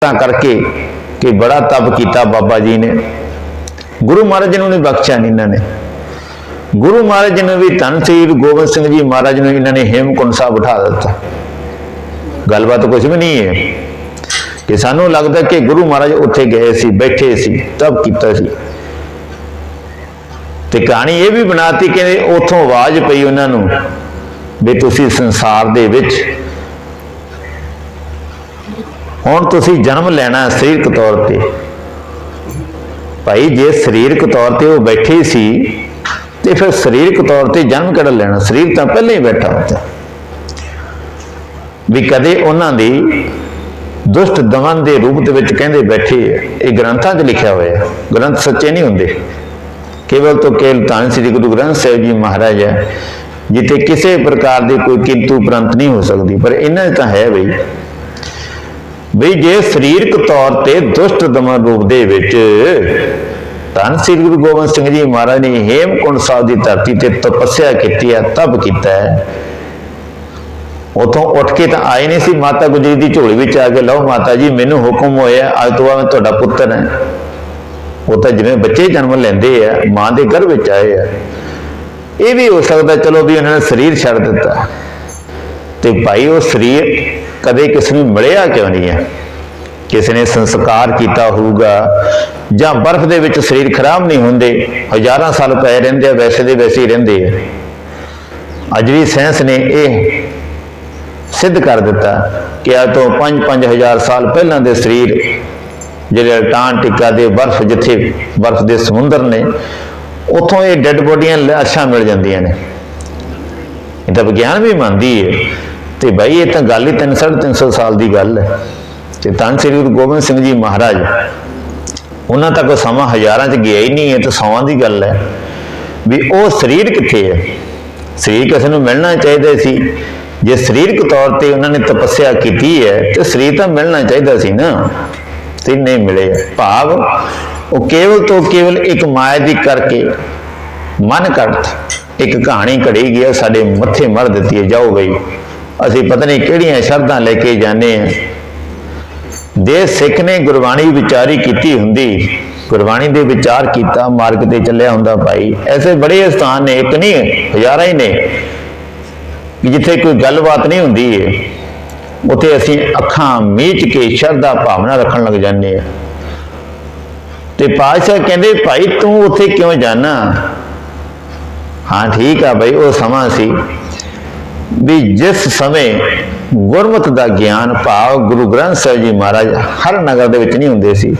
ਤਾਂ ਕਰਕੇ ਕਿ ਬੜਾ ਤਪ ਕੀਤਾ ਬਾਬਾ ਜੀ ਨੇ। ਗੁਰੂ ਮਹਾਰਾਜ ਨੂੰ ਨਹੀਂ ਬਖਸ਼ਿਆ ਨਹੀਂ ਇਹਨਾਂ ਨੇ। ਗੁਰੂ ਮਹਾਰਾਜ ਨੂੰ ਵੀ ਧੰਨ ਸ੍ਰੀ ਗੋਬਿੰਦ ਸਿੰਘ ਜੀ ਮਹਾਰਾਜ ਨੂੰ ਇਹਨਾਂ ਨੇ ਹੇਮਕੁੰਡ ਸਾਹਿਬ ਬਿਠਾ ਦਿੱਤਾ। ਗੱਲਬਾਤ ਕੁਝ ਵੀ ਨਹੀਂ ਹੈ। ਕਿ ਸਾਨੂੰ ਲੱਗਦਾ ਕਿ ਗੁਰੂ ਮਹਾਰਾਜ ਉੱਥੇ ਗਏ ਸੀ, ਬੈਠੇ ਸੀ, ਤਪ ਕੀਤਾ ਸੀ। ਤੇ ਕਹਾਣੀ ਇਹ ਵੀ ਬਣਾਤੀ ਕਿ ਉੱਥੋਂ ਆਵਾਜ਼ ਪਈ ਉਹਨਾਂ ਨੂੰ ਵੀ ਤੁਸੀਂ ਸੰਸਾਰ ਦੇ ਵਿੱਚ ਹੁਣ ਤੁਸੀਂ ਜਨਮ ਲੈਣਾ ਸਰੀਰਕ ਤੌਰ ਤੇ। ਭਾਈ, ਜੇ ਸਰੀਰਕ ਤੌਰ ਤੇ ਉਹ ਬੈਠੇ ਸੀ, ਤੇ ਫਿਰ ਸਰੀਰਕ ਤੌਰ ਤੇ ਜਨਮ ਕਿਹੜਾ ਲੈਣਾ? ਸਰੀਰ ਤਾਂ ਪਹਿਲਾਂ ਹੀ ਬੈਠਾ ਹੁੰਦਾ। ਵੀ ਕਦੇ ਉਹਨਾਂ ਦੀ ਦੁਸ਼ਟ ਦਮਨ ਦੇ ਰੂਪ ਦੇ ਵਿੱਚ ਕਹਿੰਦੇ ਬੈਠੇ ਹੈ। ਇਹ ਗ੍ਰੰਥਾਂ 'ਚ ਲਿਖਿਆ ਹੋਇਆ ਗ੍ਰੰਥ ਸੱਚੇ ਨਹੀਂ ਹੁੰਦੇ। ਕੇਵਲ ਤੋਂ ਕੇਵਲ ਧੰਨ ਸ੍ਰੀ ਗੁਰੂ ਗ੍ਰੰਥ ਸਾਹਿਬ ਜੀ ਮਹਾਰਾਜ ਹੈ, ਜਿੱਥੇ ਕਿਸੇ ਪ੍ਰਕਾਰ ਦੀ ਕੋਈ ਕਿੰਤੂ ਪ੍ਰੰਤ ਨਹੀਂ ਹੋ ਸਕਦੀ। ਪਰ ਇਹਨਾਂ 'ਚ ਤਾਂ ਹੈ ਬਈ ਵੀ ਜੇ ਸਰੀਰਕ ਤੌਰ ਤੇ ਦੁਸ਼ਟ ਦਮਨ ਰੂਪ ਦੇ ਵਿੱਚ ਧੰਨ ਸ੍ਰੀ ਗੁਰੂ ਗੋਬਿੰਦ ਸਿੰਘ ਜੀ ਮਹਾਰਾਜ ਨੇ ਹੇਮਕੁੰਡ ਸਾਹਿਬ ਦੀ ਧਰਤੀ ਤੇ ਤਪੱਸਿਆ ਕੀਤੀ ਹੈ, ਤਪ ਕੀਤਾ ਹੈ। ਉਥੋਂ ਉੱਠ ਕੇ ਤਾਂ ਆਏ ਨਹੀਂ ਸੀ, ਮਾਤਾ ਗੁਜਰੀ ਦੀ ਝੋਲੀ ਵਿੱਚ ਆ ਕੇ ਲਓ ਮਾਤਾ ਜੀ, ਮੈਨੂੰ ਹੁਕਮ ਹੋਇਆ, ਅੱਜ ਤੋਂ ਬਾਅਦ ਮੈਂ ਤੁਹਾਡਾ ਪੁੱਤਰ ਹੈ। ਉਹ ਤਾਂ ਜਿਵੇਂ ਬੱਚੇ ਜਨਮ ਲੈਂਦੇ ਆ, ਮਾਂ ਦੇ ਗਰਭ ਵਿੱਚ ਆਏ ਆ। ਇਹ ਵੀ ਹੋ ਸਕਦਾ, ਚਲੋ ਵੀ ਉਹਨਾਂ ਨੇ ਸਰੀਰ ਛੱਡ ਦਿੱਤਾ। ਤੇ ਭਾਈ, ਉਹ ਸਰੀਰ ਕਦੇ ਕਿਸ ਨੂੰ ਮਿਲਿਆ ਕਿਉਂ ਨਹੀਂ ਹੈ? ਕਿਸੇ ਨੇ ਸੰਸਕਾਰ ਕੀਤਾ ਹੋਊਗਾ ਜਾਂ ਬਰਫ਼ ਦੇ ਵਿੱਚ ਸਰੀਰ ਖਰਾਬ ਨਹੀਂ ਹੁੰਦੇ, ਹਜ਼ਾਰਾਂ ਸਾਲ ਪਏ ਰਹਿੰਦੇ ਆ, ਵੈਸੇ ਦੇ ਵੈਸੇ ਹੀ ਰਹਿੰਦੇ ਆ। ਅੱਜ ਵੀ ਸਾਇੰਸ ਨੇ ਇਹ ਸਿੱਧ ਕਰ ਦਿੱਤਾ ਕਿ ਅੱਜ ਤੋਂ 5-5000 ਸਾਲ ਪਹਿਲਾਂ ਦੇ ਸਰੀਰ ਜਿਹੜੇ ਅੰਟਾਰਕਟਿਕਾ ਦੇ ਬਰਫ਼ ਜਿੱਥੇ ਬਰਫ਼ ਦੇ ਸਮੁੰਦਰ ਨੇ, ਉੱਥੋਂ ਇਹ ਡੈੱਡ ਬੋਡੀਆਂ ਲਾਸ਼ਾਂ ਮਿਲ ਜਾਂਦੀਆਂ ਨੇ। ਇਹ ਤਾਂ ਵਿਗਿਆਨ ਵੀ ਮੰਨਦੀ ਹੈ ਤੇ ਭਾਈ ਇਹ ਤਾਂ ਗੱਲ ਹੀ 350 ਸਾਲ ਦੀ ਗੱਲ ਹੈ। ਤੇ ਧੰਨ ਸ੍ਰੀ ਗੁਰੂ ਗੋਬਿੰਦ ਸਿੰਘ ਜੀ ਮਹਾਰਾਜ, ਉਹਨਾਂ ਤੱਕ ਸਮਾਂ ਹਜ਼ਾਰਾਂ ਚ ਗਿਆ ਹੀ ਨਹੀਂ ਹੈ ਤੇ ਸੌਆਂ ਦੀ ਗੱਲ ਹੈ। ਵੀ ਉਹ ਸਰੀਰ ਕਿੱਥੇ ਹੈ? ਸਰੀਰ ਕਿਸੇ ਨੂੰ ਮਿਲਣਾ ਚਾਹੀਦਾ ਸੀ। ਜੇ ਸਰੀਰਕ ਤੌਰ ਤੇ ਉਹਨਾਂ ਨੇ ਤਪੱਸਿਆ ਕੀਤੀ ਹੈ, ਤੇ ਸਰੀਰ ਤਾਂ ਮਿਲਣਾ ਚਾਹੀਦਾ ਸੀ ਨਾ। ਤੇ ਨਹੀਂ ਮਿਲੇ ਭਾਵ, ਉਹ ਕੇਵਲ ਤੋਂ ਕੇਵਲ ਇੱਕ ਮਾਇਆ ਦੀ ਕਰਕੇ ਮਨ ਕਰਤ, ਇੱਕ ਕਹਾਣੀ ਘੜੀ ਗਿਆ, ਸਾਡੇ ਮੱਥੇ ਮਰ ਦਿੱਤੀ ਹੈ, ਜਾਓ ਬਈ। ਅਸੀਂ ਪਤਾ ਨਹੀਂ ਕਿਹੜੀਆਂ ਸ਼ਬਦਾਂ ਲੈ ਕੇ ਜਾਂਦੇ ਆ ਦੇ ਸਿੱਖ ਨੇ ਗੁਰਬਾਣੀ ਵਿਚਾਰੀ ਕੀਤੀ ਹੁੰਦੀ। ਗੁਰਬਾਣੀ ਦੇ ਵਿਚਾਰ ਕੀਤਾ, ਮਾਰਗ ਤੇ ਚੱਲਿਆ ਹੁੰਦਾ ਭਾਈ। ਐਸੇ ਬੜੇ ਸਥਾਨ ਨੇ, ਇੱਕ ਨਹੀਂ, ਹਜ਼ਾਰਾਂ ਹੀ ਨੇ। ਕਿ ਜਿੱਥੇ ਕੋਈ ਗੱਲਬਾਤ ਨਹੀਂ ਹੁੰਦੀ ਹੈ ਉੱਥੇ ਅਸੀਂ ਅੱਖਾਂ ਮੀਚ ਕੇ ਸ਼ਰਧਾ ਭਾਵਨਾ ਰੱਖਣ ਲੱਗ ਜਾਂਦੇ ਆ ਤੇ ਪਾਤਸ਼ਾਹ ਕਹਿੰਦੇ, ਭਾਈ, ਤੂੰ ਉੱਥੇ ਕਿਉਂ ਜਾਣਾ ਹਾਂ, ਠੀਕ ਆ ਭਾਈ, ਉਹ ਸਮਾਂ ਸੀ। ਵੀ ਜਿਸ ਸਮੇਂ ਗੁਰਮਤ ਦਾ ਗਿਆਨ ਭਾਵ ਗੁਰੂ ਗ੍ਰੰਥ ਸਾਹਿਬ ਜੀ ਮਹਾਰਾਜ ਹਰ ਨਗਰ ਦੇ ਵਿੱਚ ਨਹੀਂ ਹੁੰਦੇ ਸੀ,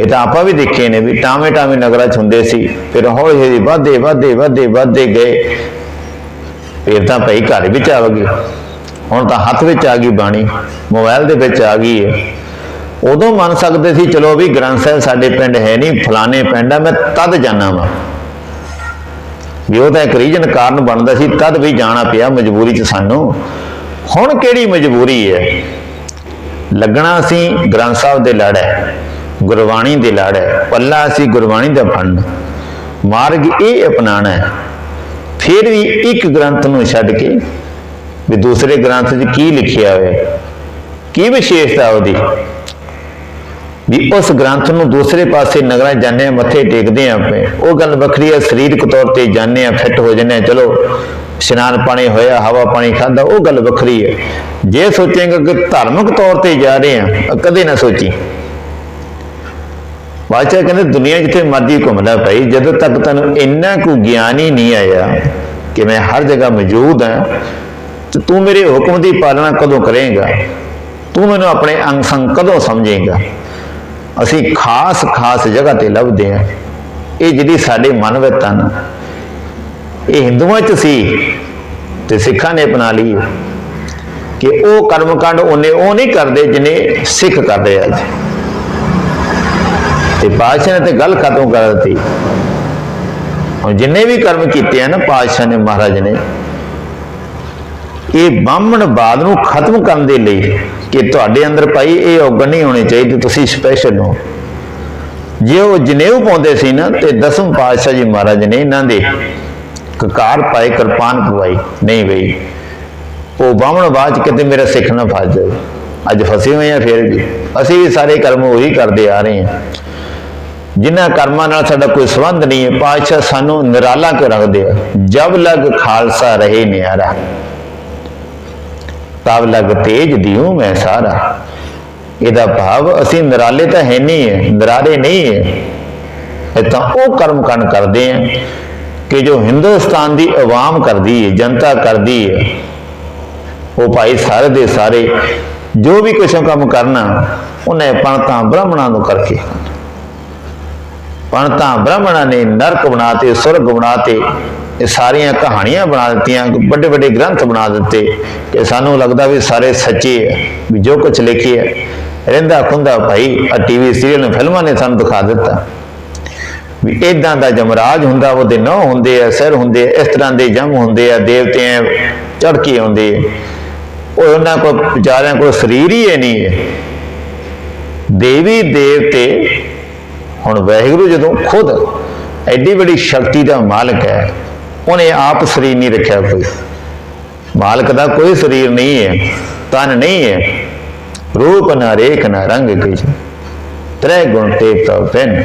ਇਹ ਤਾਂ ਆਪਾਂ ਵੀ ਦੇਖੇ ਨੇ ਵੀ ਟਾਵੇਂ ਟਾਵੇਂ ਨਗਰਾਂ 'ਚ ਹੁੰਦੇ ਸੀ, ਫਿਰ ਹੌਲੀ ਹੌਲੀ ਵਧਦੇ ਵਧਦੇ ਵਧਦੇ ਵਧਦੇ ਗਏ, ਫਿਰ ਤਾਂ ਭਾਈ ਘਰ ਵਿੱਚ ਆ ਗਏ, ਹੁਣ ਤਾਂ ਹੱਥ ਵਿੱਚ ਆ ਗਈ ਬਾਣੀ ਮੋਬਾਈਲ ਦੇ ਵਿੱਚ ਆ ਗਈ ਹੈ। ਉਦੋਂ ਮੰਨ ਸਕਦੇ ਸੀ, ਚਲੋ ਵੀ ਗ੍ਰੰਥ ਸਾਹਿਬ ਸਾਡੇ ਪਿੰਡ ਹੈ ਨਹੀਂ, ਫਲਾਣੇ ਪਿੰਡ ਆ, ਮੈਂ ਤਦ ਜਾਣਾ ਵਾਂ। ਵੀ ਉਹ ਤਾਂ ਇੱਕ ਰੀਜਨ ਕਾਰਨ ਬਣਦਾ ਸੀ, ਤਦ ਵੀ ਜਾਣਾ ਪਿਆ ਮਜਬੂਰੀ 'ਚ ਸਾਨੂੰ। ਹੁਣ ਕਿਹੜੀ ਮਜਬੂਰੀ ਹੈ? ਲੱਗਣਾ ਸੀ ਗ੍ਰੰਥ ਸਾਹਿਬ ਦੇ ਲੜ ਹੈ, ਗੁਰਬਾਣੀ ਦੇ ਲੜ ਹੈ, ਪੱਲਾ ਅਸੀਂ ਗੁਰਬਾਣੀ ਦਾ ਫੜਨਾ ਮਾਰਗ ਇਹ ਅਪਣਾਣਾ ਹੈ, ਫਿਰ ਵੀ ਇੱਕ ਗ੍ਰੰਥ ਨੂੰ ਛੱਡ ਕੇ ਵੀ ਦੂਸਰੇ ਗ੍ਰੰਥ 'ਚ ਕੀ ਲਿਖਿਆ ਹੋਇਆ ਕੀ ਵਿਸ਼ੇਸ਼ਤਾ ਉਹਦੀ? ਵੀ ਉਸ ਗ੍ਰੰਥ ਨੂੰ ਦੂਸਰੇ ਪਾਸੇ ਨਗਰਾਂ ਜਾਂਦੇ ਆ ਮੱਥੇ ਟੇਕਦੇ ਆ ਆਪੇ ਉਹ ਗੱਲ ਵੱਖਰੀ ਹੈ ਸਰੀਰਕ ਤੌਰ ਤੇ ਜਾਂਦੇ ਆ ਫਿੱਟ ਹੋ ਜਾਂਦੇ ਆ। ਚਲੋ, ਇਸ਼ਨਾਨ ਪਾਣੀ ਹੋਇਆ, ਹਵਾ ਪਾਣੀ ਖਾਦਾ, ਉਹ ਗੱਲ ਵੱਖਰੀ ਹੈ ਜੇ ਸੋਚੇਗਾ ਕਿ ਧਾਰਮਿਕ ਤੌਰ ਤੇ ਜਾ ਰਹੇ ਆ ਕਦੇ ਨਾ ਸੋਚੀ। ਬਾਦਸ਼ਾਹ ਕਹਿੰਦੇ, ਦੁਨੀਆ ਜਿੱਥੇ ਮਰਜ਼ੀ ਘੁੰਮਦਾ ਭਾਈ, ਜਦੋਂ ਤੱਕ ਤੈਨੂੰ ਇੰਨਾ ਕੁ ਗਿਆਨ ਹੀ ਨਹੀਂ ਆਇਆ ਕਿ ਮੈਂ ਹਰ ਜਗ੍ਹਾ ਮੌਜੂਦ ਹਾਂ ਤੇ ਤੂੰ ਮੇਰੇ ਹੁਕਮ ਦੀ ਪਾਲਣਾ ਕਦੋਂ ਕਰੇਗਾ? ਤੂੰ ਮੈਨੂੰ ਆਪਣੇ ਅੰਗ ਸੰਗ ਕਦੋਂ ਸਮਝੇਗਾ? ਅਸੀਂ ਖਾਸ ਖਾਸ ਜਗ੍ਹਾ ਤੇ ਲੱਭਦੇ ਹਾਂ। ਇਹ ਜਿਹੜੀ ਸਾਡੇ ਮਨ ਵਿੱਚ ਹਨ ਇਹ ਹਿੰਦੂਆਂ 'ਚ ਸੀ ਤੇ ਸਿੱਖਾਂ ਨੇ ਅਪਣਾ ਲਈ ਕਿ ਉਹ ਕਰਮਕਾਂਡ ਉਹਨੇ ਉਹ ਨਹੀਂ ਕਰਦੇ ਜਿਨੇ ਸਿੱਖ ਕਰਦੇ ਆ। ਅੱਜ ਤੇ ਪਾਤਸ਼ਾਹ ਨੇ ਤੇ ਗੱਲ ਖਤਮ ਕਰ ਦਿੱਤੀ। ਹੁਣ ਜਿੰਨੇ ਵੀ ਕਰਮ ਕੀਤੇ ਆ ਨਾ ਪਾਤਸ਼ਾਹ ਨੇ, ਮਹਾਰਾਜ ਨੇ, ਇਹ ਬਾਹਮਣ ਬਾਦ ਨੂੰ ਖਤਮ ਕਰਨ ਦੇ ਲਈ ਕਿ ਤੁਹਾਡੇ ਅੰਦਰ ਭਾਈ ਇਹ ਔਗਣ ਨਹੀਂ ਹੋਣੀ ਚਾਹੀਦੀ, ਤੁਸੀਂ ਸਪੈਸ਼ਲ ਹੋ। ਜੇ ਉਹ ਜਨੇਊ ਪਾਉਂਦੇ ਸੀ ਨਾ, ਤੇ ਦਸਮ ਪਾਤਸ਼ਾਹ ਜੀ ਮਹਾਰਾਜ ਨੇ ਇਹਨਾਂ ਦੇ ਕਕਾਰ ਪਾਏ, ਕਿਰਪਾਨ ਪਵਾਈ। ਨਹੀਂ ਬਈ, ਉਹ ਬਾਹਮਣ ਬਾਦ ਕਿਤੇ ਮੇਰਾ ਸਿੱਖ ਨਾ ਫਸ ਜਾਵੇ। ਅੱਜ ਫਸੇ ਹੋਏ ਆ ਫਿਰ ਵੀ। ਅਸੀਂ ਵੀ ਸਾਰੇ ਕਰਮ ਉਹੀ ਕਰਦੇ ਆ ਰਹੇ ਹਾਂ। ਜਿਨ੍ਹਾਂ ਕਰਮਾਂ ਨਾਲ ਸਾਡਾ ਕੋਈ ਸੰਬੰਧ ਨਹੀਂ ਹੈ, ਪਾਤਸ਼ਾਹ ਸਾਨੂੰ ਨਿਰਾਲਾ ਕਿਉਂ ਰੱਖਦੇ ਆ? ਜਬ ਲਗ ਖਾਲਸਾ ਰਹੇ ਨਿਆਰਾ। ਤਬ ਲਗ ਤੇਜ ਦਿਉ ਮੈਂ ਸਾਰਾ। ਇਹਦਾ ਭਾਵ ਅਸੀਂ ਨਿਰਾਲੇ ਤਾਂ ਹੈ ਨਹੀਂ ਹੈ, ਨਿਰਾਲੇ ਨਹੀਂ ਹੈ। ਇਹ ਤਾਂ ਉਹ ਕਰਮ ਕੰਨ ਕਰਦੇ ਆ ਕਿ ਜੋ ਹਿੰਦੁਸਤਾਨ ਦੀ ਆਵਾਮ ਕਰਦੀ ਹੈ, ਜਨਤਾ ਕਰਦੀ ਹੈ, ਉਹ ਭਾਈ ਸਾਰੇ ਦੇ ਸਾਰੇ ਜੋ ਵੀ ਕੁਛ ਕੰਮ ਕਰਨਾ, ਉਹਨੇ ਪੰਤਾਂ ਬ੍ਰਾਹਮਣਾਂ ਨੂੰ ਕਰਕੇ। ਪੰਤਾਂ ਬ੍ਰਾਹਮਣਾਂ ਨੇ ਨਰਕ ਬਣਾਤੇ ਸੁਰਗ ਬਣਾਤੇ ਇਹ ਸਾਰੀਆਂ ਕਹਾਣੀਆਂ ਬਣਾ ਦਿੱਤੀਆਂ, ਵੱਡੇ ਵੱਡੇ ਗ੍ਰੰਥ ਬਣਾ ਦਿੱਤੇ। ਕਿ ਸਾਨੂੰ ਲੱਗਦਾ ਵੀ ਸਾਰੇ ਸੱਚੇ ਹੈ ਵੀ ਜੋ ਕੁਝ ਲਿਖਿਆ ਹੈ ਰਹਿੰਦਾ ਖੁੰਦਾ ਭਾਈ ਆ ਟੀਵੀ ਸੀਰੀਅਲ ਫਿਲਮਾਂ ਨੇ ਸਾਨੂੰ ਦਿਖਾ ਦਿੱਤਾ। ਵੀ ਇਦਾਂ ਦਾ ਜਮਰਾਜ ਹੁੰਦਾ, ਉਹਦੇ ਨੌ ਹੁੰਦੇ ਆ, ਸਿਰ ਹੁੰਦੇ ਆ, ਇਸ ਤਰ੍ਹਾਂ ਦੇ ਜਮ ਹੁੰਦੇ ਆ, ਦੇਵਤੇ ਚੜ ਕੇ ਆਉਂਦੇ ਉਹ ਉਹਨਾਂ ਕੋਲ ਵਿਚਾਰਿਆਂ ਕੋਲ ਸਰੀਰ ਹੀ ਹੈ ਨਹੀਂ ਹੈ। ਦੇਵੀ ਦੇਵਤੇ ਹੁਣ ਵਾਹਿਗੁਰੂ ਜਦੋਂ ਖੁਦ ਐਡੀ ਵੱਡੀ ਸ਼ਕਤੀ ਦਾ ਮਾਲਕ ਹੈ ਉਹਨੇ ਆਪ ਸਰੀਰ ਨਹੀਂ ਰੱਖਿਆ ਕੋਈ। ਮਾਲਕ ਦਾ ਕੋਈ ਸਰੀਰ ਨਹੀਂ ਹੈ ਤਨ ਨਹੀਂ ਹੈ। ਰੂਪ ਨਾ ਰੇਖ ਨਾ ਰੰਗ ਕਿਛ ਤ੍ਰੈ ਗੁਣ ਤੇ ਤਉ ਪੈਨ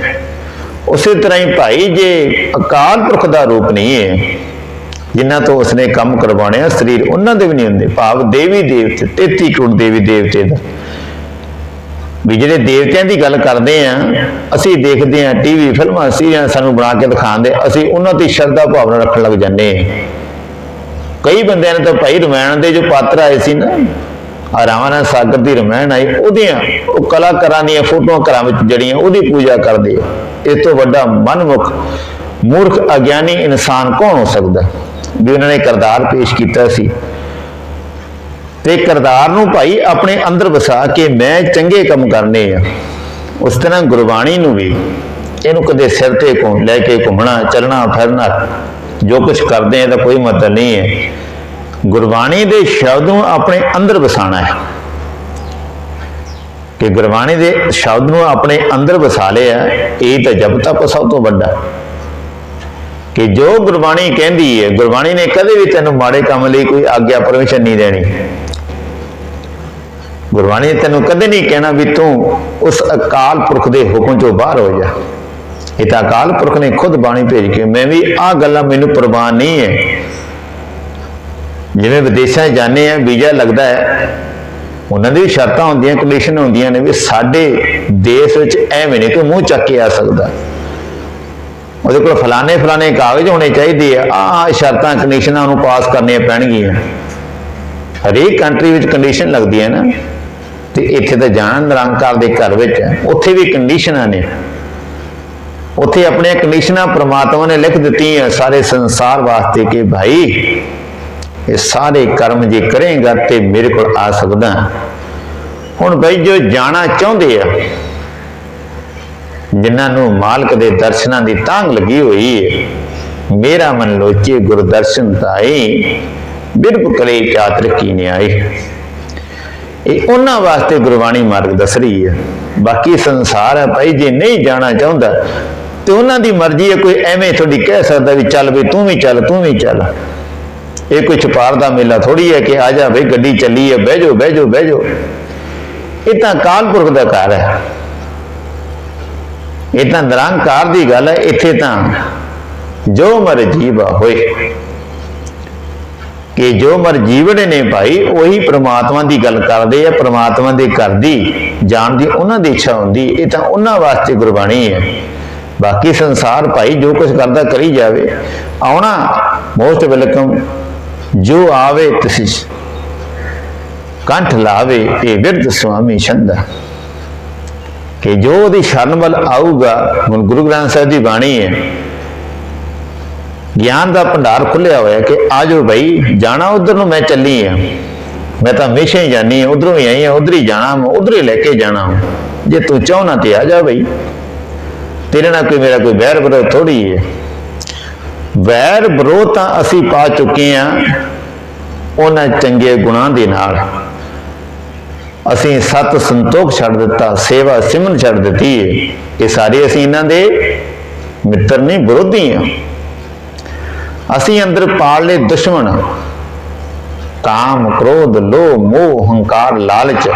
ਉਸੇ ਤਰ੍ਹਾਂ ਹੀ ਭਾਈ ਜੇ ਅਕਾਲ ਪੁਰਖ ਦਾ ਰੂਪ ਨਹੀਂ ਹੈ, ਜਿਨ੍ਹਾਂ ਤੋਂ ਉਸਨੇ ਕੰਮ ਕਰਵਾਉਣੇ ਆ, ਸਰੀਰ ਉਹਨਾਂ ਦੇ ਵੀ ਨਹੀਂ ਹੁੰਦੇ। ਭਾਵ ਦੇਵੀ ਦੇਵਤੇ 33 ਕਰੋੜ ਦੇਵੀ ਦੇਵਤੇ ਦਾ। ਵੀ ਜਿਹੜੇ ਦੇਵਤਿਆਂ ਦੀ ਗੱਲ ਕਰਦੇ ਆ, ਅਸੀਂ ਦੇਖਦੇ ਆ ਟੀਵੀ, ਫਿਲਮਾਂ, ਸੀਰੀਆਂ ਸਾਨੂੰ ਬਣਾ ਕੇ ਦਿਖਾਉਂਦੇ, ਅਸੀਂ ਉਹਨਾਂ ਦੀ ਸ਼ਰਧਾ ਭਾਵਨਾ ਰੱਖਣ ਲੱਗ ਜਾਂਦੇ ਆ। ਕਈ ਬੰਦਿਆਂ ਨੇ ਤਾਂ ਭਾਈ ਰਮਾਇਣ ਦੇ ਜੋ ਪਾਤਰ ਆਏ ਸੀ ਨਾ ਆ ਰਾਵਣਾ ਸਾਗਰ ਦੀ ਰਮਾਇਣ ਆਈ, ਉਹਦੀਆਂ ਉਹ ਕਲਾਕਾਰਾਂ ਦੀਆਂ ਫੋਟੋਆਂ ਘਰਾਂ ਵਿੱਚ ਜੜੀਆਂ, ਉਹਦੀ ਪੂਜਾ ਕਰਦੇ ਆ। ਇਸ ਤੋਂ ਵੱਡਾ ਮਨਮੁਖ, ਮੂਰਖ, ਅਗਿਆਨੀ ਇਨਸਾਨ ਕੌਣ ਹੋ ਸਕਦਾ? ਵੀ ਉਹਨਾਂ ਨੇ ਕਰਦਾਰ ਪੇਸ਼ ਕੀਤਾ ਸੀ। ਤੇ ਕਿਰਦਾਰ ਨੂੰ ਭਾਈ ਆਪਣੇ ਅੰਦਰ ਵਸਾ ਕੇ ਮੈਂ ਚੰਗੇ ਕੰਮ ਕਰਨੇ ਆ। ਉਸ ਤਰ੍ਹਾਂ ਗੁਰਬਾਣੀ ਨੂੰ ਵੀ ਇਹਨੂੰ ਕਦੇ ਸਿਰ ਤੇ ਘੁੰਮ ਲੈ ਕੇ ਘੁੰਮਣਾ, ਚੱਲਣਾ, ਫਿਰਨਾ, ਜੋ ਕੁਝ ਕਰਦੇ ਆ ਤਾਂ ਕੋਈ ਮਤਲਬ ਨਹੀਂ ਹੈ। ਗੁਰਬਾਣੀ ਦੇ ਸ਼ਬਦ ਨੂੰ ਆਪਣੇ ਅੰਦਰ ਵਸਾਣਾ ਹੈ। ਕਿ ਗੁਰਬਾਣੀ ਦੇ ਸ਼ਬਦ ਨੂੰ ਆਪਣੇ ਅੰਦਰ ਵਸਾ ਲਿਆ, ਇਹ ਤਾਂ ਜਪ ਤਪ ਸਭ ਤੋਂ ਵੱਡਾ। ਕਿ ਜੋ ਗੁਰਬਾਣੀ ਕਹਿੰਦੀ ਹੈ, ਗੁਰਬਾਣੀ ਨੇ ਕਦੇ ਵੀ ਤੈਨੂੰ ਮਾੜੇ ਕੰਮ ਲਈ ਕੋਈ ਆਗਿਆ, ਪਰਮਿਸ਼ਨ ਨਹੀਂ ਦੇਣੀ। ਗੁਰਬਾਣੀ ਨੇ ਤੈਨੂੰ ਕਦੇ ਨਹੀਂ ਕਹਿਣਾ ਵੀ ਤੂੰ ਉਸ ਅਕਾਲ ਪੁਰਖ ਦੇ ਹੁਕਮ ਚੋਂ ਬਾਹਰ ਹੋ ਜਾ। ਇਹ ਤਾਂ ਅਕਾਲ ਪੁਰਖ ਨੇ ਖੁਦ ਬਾਣੀ ਭੇਜ ਕੇ ਮੈਂ ਵੀ ਆਹ ਗੱਲਾਂ ਮੈਨੂੰ ਪ੍ਰਵਾਨ ਨਹੀਂ ਹੈ ਜਿਵੇਂ ਵਿਦੇਸ਼ਾਂ 'ਚ ਜਾਂਦੇ ਆ, ਵੀਜ਼ਾ ਲੱਗਦਾ ਹੈ ਉਹਨਾਂ ਦੀ ਵੀ ਸ਼ਰਤਾਂ ਹੁੰਦੀਆਂ ਕੰਡੀਸ਼ਨ ਹੁੰਦੀਆਂ ਨੇ ਵੀ ਸਾਡੇ ਦੇਸ਼ ਵਿੱਚ ਐਵੇਂ ਨਹੀਂ ਤੂੰ ਮੂੰਹ ਚੱਕ ਕੇ ਆ ਸਕਦਾ। ਉਹਦੇ ਕੋਲ ਫਲਾਣੇ ਫਲਾਣੇ ਕਾਗਜ਼ ਹੋਣੇ ਚਾਹੀਦੇ ਆ, ਆਹ ਸ਼ਰਤਾਂ ਕੰਡੀਸ਼ਨਾਂ ਨੂੰ ਪਾਸ ਕਰਨੀਆਂ ਪੈਣਗੀਆਂ। ਹਰੇਕ ਕੰਟਰੀ ਵਿੱਚ ਕੰਡੀਸ਼ਨ ਲੱਗਦੀ ਹੈ ਨਾ। ਤੇ ਇੱਥੇ ਤਾਂ ਜਾਣਾ ਨਿਰੰਕਾਰ ਦੇ ਘਰ ਵਿੱਚ ਉੱਥੇ ਵੀ ਕੰਡੀਸ਼ਨਾਂ ਨੇ। ਉੱਥੇ ਆਪਣੀਆਂ ਕੰਡੀਸ਼ਨਾਂ ਪ੍ਰਮਾਤਮਾ ਨੇ ਲਿਖ ਦਿੱਤੀਆਂ ਸਾਰੇ ਸੰਸਾਰ ਵਾਸਤੇ ਕਿ ਭਾਈ, ਇਹ ਸਾਰੇ ਕਰਮ ਜੇ ਕਰੇਗਾ ਤੇ ਮੇਰੇ ਕੋਲ ਆ ਸਕਦਾ। ਹੁਣ ਬਈ ਜੋ ਜਾਣਾ ਚਾਹੁੰਦੇ ਆ, ਜਿਨ੍ਹਾਂ ਨੂੰ ਮਾਲਕ ਦੇ ਦਰਸ਼ਨਾਂ ਦੀ ਤਾਂਗ ਲੱਗੀ ਹੋਈ ਹੈ ਮੇਰਾ ਮਨ ਲੋਚੇ ਗੁਰ ਦਰਸ਼ਨ ਤਾਈ ਬਿਰਬ ਕਲੇ ਚਾਤਰ ਕੀ ਨਿਆਈ ਇਹ ਉਹਨਾਂ ਵਾਸਤੇ ਗੁਰਬਾਣੀ ਮਾਰਗ ਦੱਸ ਰਹੀ ਹੈ। ਬਾਕੀ ਸੰਸਾਰ ਹੈ ਭਾਈ, ਜੇ ਨਹੀਂ ਜਾਣਾ ਚਾਹੁੰਦਾ, ਤੇ ਉਹਨਾਂ ਦੀ ਮਰਜ਼ੀ ਹੈ ਕੋਈ ਐਵੇਂ ਥੋੜੀ ਕਹਿ ਸਕਦਾ ਵੀ ਚੱਲ ਵੀ ਤੂੰ ਵੀ ਚੱਲ, ਤੂੰ ਵੀ ਚੱਲ। ਇਹ ਕੋਈ ਛਪਾਰ ਦਾ ਮੇਲਾ ਥੋੜੀ ਹੈ ਕਿ ਆ ਜਾ ਬਈ, ਗੱਡੀ ਚੱਲੀ ਹੈ, ਬਹਿ ਜਾਓ ਬਹਿ ਜਾਓ ਬਹਿ ਜਾਓ। ਇਹ ਤਾਂ ਕਾਲ ਪੁਰਖ ਦਾ ਕਾਰ ਹੈ। ਇਹ ਤਾਂ ਨਿਰੰਕਾਰ ਦੀ ਗੱਲ ਹੈ। ਇੱਥੇ ਤਾਂ ਜੋ ਮਰਜ਼ੀ ਜੀਵਾ ਹੋਏ। ਕਿ ਜੋ ਮਰ ਜੀਵੜੇ ਨੇ ਭਾਈ, ਉਹੀ ਪ੍ਰਮਾਤਮਾ ਦੀ ਗੱਲ ਕਰਦੇ ਆ, ਪ੍ਰਮਾਤਮਾ ਦੇ ਘਰ ਦੀ ਜਾਣ ਦੀ ਉਹਨਾਂ ਦੀ ਇੱਛਾ ਹੁੰਦੀ, ਇਹ ਤਾਂ ਉਹਨਾਂ ਵਾਸਤੇ ਗੁਰਬਾਣੀ ਹੈ। ਬਾਕੀ ਸੰਸਾਰ ਭਾਈ ਜੋ ਕੁਝ ਕਰਦਾ ਕਰੀ ਜਾਵੇ, ਆਉਣਾ ਮੋਸਟ ਵੈਲਕਮ ਜੋ ਆਵੇ ਤੁਸੀਂ ਕੰਠ ਲਾਵੇ, ਇਹ ਵਿਰਧ ਸੁਆਮੀ ਛੰਦਾ। ਕਿ ਜੋ ਉਹਦੀ ਸ਼ਰਨ ਵੱਲ ਆਊਗਾ, ਹੁਣ ਗੁਰੂ ਗ੍ਰੰਥ ਸਾਹਿਬ ਦੀ ਬਾਣੀ ਹੈ ਗਿਆਨ ਦਾ ਭੰਡਾਰ ਖੁੱਲਿਆ ਹੋਇਆ ਕਿ ਆਜੋ ਭਾਈ, ਜਾਣਾ ਉਧਰ ਨੂੰ ਮੈਂ ਚੱਲੀ ਆ। ਮੈਂ ਤਾਂ ਹਮੇਸ਼ਾ ਹੀ ਜਾਣੀ ਆ, ਉਧਰੋਂ ਹੀ ਆਈ ਆ, ਉਧਰ ਹੀ ਜਾਣਾ ਮੈਂ ਉਧਰ ਹੀ ਲੈ ਕੇ ਜਾਣਾ ਜੇ ਤੂੰ ਚਾਹਣਾ ਤੇ ਆ ਜਾ ਭਾਈ। ਤੇਰੇ ਨਾਲ ਕੋਈ ਮੇਰਾ ਕੋਈ ਵੈਰ ਵਿਰੋਧ ਥੋੜੀ ਹੈ ਵੈਰ ਵਿਰੋਧ ਤਾਂ ਅਸੀਂ ਪਾ ਚੁੱਕੇ ਆ ਉਹਨਾਂ ਚੰਗੇ ਗੁਣਾਂ ਦੇ ਨਾਲ। ਅਸੀਂ ਸਤ ਸੰਤੋਖ ਛੱਡ ਦਿੱਤਾ, ਸੇਵਾ ਸਿਮਨ ਛੱਡ ਦਿੱਤੀ ਹੈ ਇਹ ਸਾਰੇ ਅਸੀਂ ਇਹਨਾਂ ਦੇ ਮਿੱਤਰ ਨਹੀਂ, ਵਿਰੋਧੀ ਆ। ਅਸੀਂ ਅੰਦਰ ਪਾਲ ਲਏ ਦੁਸ਼ਮਣ। ਕਾਮ, ਕ੍ਰੋਧ, ਲੋਭ, ਮੋਹ, ਹੰਕਾਰ, ਲਾਲਚ,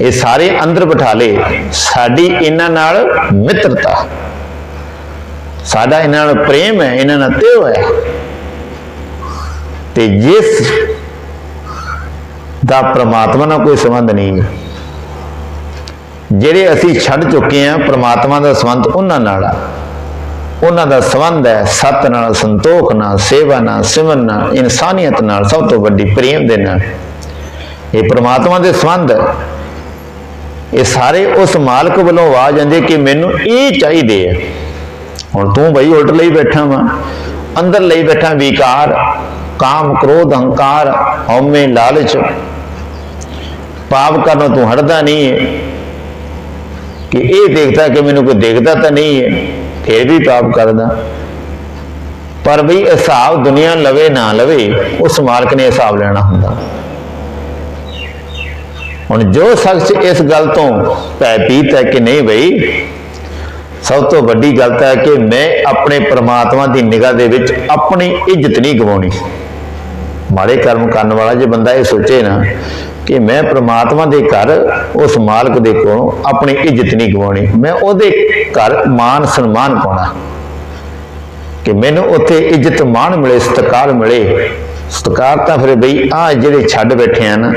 ਇਹ ਸਾਰੇ ਅੰਦਰ ਬਿਠਾ ਲਏ ਸਾਡੀ ਇਹਨਾਂ ਨਾਲ ਮਿੱਤਰਤਾ। ਸਾਡਾ ਇਹਨਾਂ ਨਾਲ ਪ੍ਰੇਮ ਹੈ, ਇਹਨਾਂ ਨਾਲ ਤਿਉ ਹੈ। ਤੇ ਜਿਸ ਦਾ ਪ੍ਰਮਾਤਮਾ ਨਾਲ ਕੋਈ ਸੰਬੰਧ ਨਹੀਂ। ਹੈ ਜਿਹੜੇ ਅਸੀਂ ਛੱਡ ਚੁੱਕੇ ਹਾਂ, ਪ੍ਰਮਾਤਮਾ ਦਾ ਸੰਬੰਧ ਉਹਨਾਂ ਨਾਲ ਆ। ਉਹਨਾਂ ਦਾ ਸੰਬੰਧ ਹੈ ਸਤ ਨਾਲ ਸੰਤੋਖ ਨਾਲ, ਸੇਵਾ ਨਾਲ, ਸਿਮਰਨ ਨਾਲ, ਇਨਸਾਨੀਅਤ ਨਾਲ, ਸਭ ਤੋਂ ਵੱਡੀ ਪ੍ਰੇਮ ਦੇ ਨਾਲ। ਇਹ ਪ੍ਰਮਾਤਮਾ ਦੇ ਸੰਬੰਧ ਇਹ ਸਾਰੇ ਉਸ ਮਾਲਕ ਵੱਲੋਂ ਆਵਾਜ਼ ਆਉਂਦੀ ਕਿ ਮੈਨੂੰ ਇਹ ਚਾਹੀਦੇ ਆ। ਹੁਣ ਤੂੰ ਬਈ ਉਲਟ ਲਈ ਬੈਠਾ ਵਾ, ਅੰਦਰ ਲਈ ਬੈਠਾ ਵਿਕਾਰ, ਕਾਮ, ਕ੍ਰੋਧ, ਹੰਕਾਰ, ਹਉਮੈ, ਲਾਲਚ। ਪਾਪ ਕਰਨੋਂ ਤੂੰ ਹਟਦਾ ਨਹੀਂ ਹੈ। ਕਿ ਇਹ ਦੇਖਦਾ ਕਿ ਮੈਨੂੰ ਕੋਈ ਦੇਖਦਾ ਤਾਂ ਨਹੀਂ ਹੈ। ਫਿਰ ਵੀ ਪਾਪ ਕਰਦਾ। ਪਰ ਵੀ ਹਿਸਾਬ ਦੁਨੀਆ ਲਵੇ ਨਾ ਲਵੇ, ਉਸ ਮਾਲਕ ਨੇ ਹਿਸਾਬ ਲੈਣਾ ਹੁੰਦਾ। ਹੁਣ ਜੋ ਸ਼ਖਸ ਇਸ ਗੱਲ ਤੋਂ ਭੈ ਪੀਤ ਹੈ ਕਿ ਨਹੀਂ ਬਈ, ਸਭ ਤੋਂ ਵੱਡੀ ਗੱਲ ਤਾਂ ਹੈ ਕਿ ਮੈਂ ਆਪਣੇ ਪ੍ਰਮਾਤਮਾ ਦੀ ਨਿਗਾਹ ਦੇ ਵਿੱਚ ਆਪਣੀ ਇੱਜ਼ਤ ਨਹੀਂ ਗਵਾਉਣੀ। ਮਾੜੇ ਕਰਮ ਕਰਨ ਵਾਲਾ ਜੇ ਬੰਦਾ ਇਹ ਸੋਚੇ ਨਾ ਕਿ ਮੈਂ ਪ੍ਰਮਾਤਮਾ ਦੇ ਘਰ ਉਸ ਮਾਲਕ ਦੇ ਕੋਲੋਂ ਆਪਣੀ ਇੱਜ਼ਤ ਨਹੀਂ ਗਵਾਉਣੀ। ਮੈਂ ਉਹਦੇ ਘਰ ਮਾਨ ਸਨਮਾਨ ਪਾਉਣਾ। ਕਿ ਮੈਨੂੰ ਉੱਥੇ ਇੱਜ਼ਤ ਮਾਣ ਮਿਲੇ, ਸਤਿਕਾਰ ਮਿਲੇ। ਸਤਿਕਾਰ ਤਾਂ ਫਿਰ ਬਈ ਆ ਜਿਹੜੇ ਛੱਡ ਬੈਠੇ ਆ ਨਾ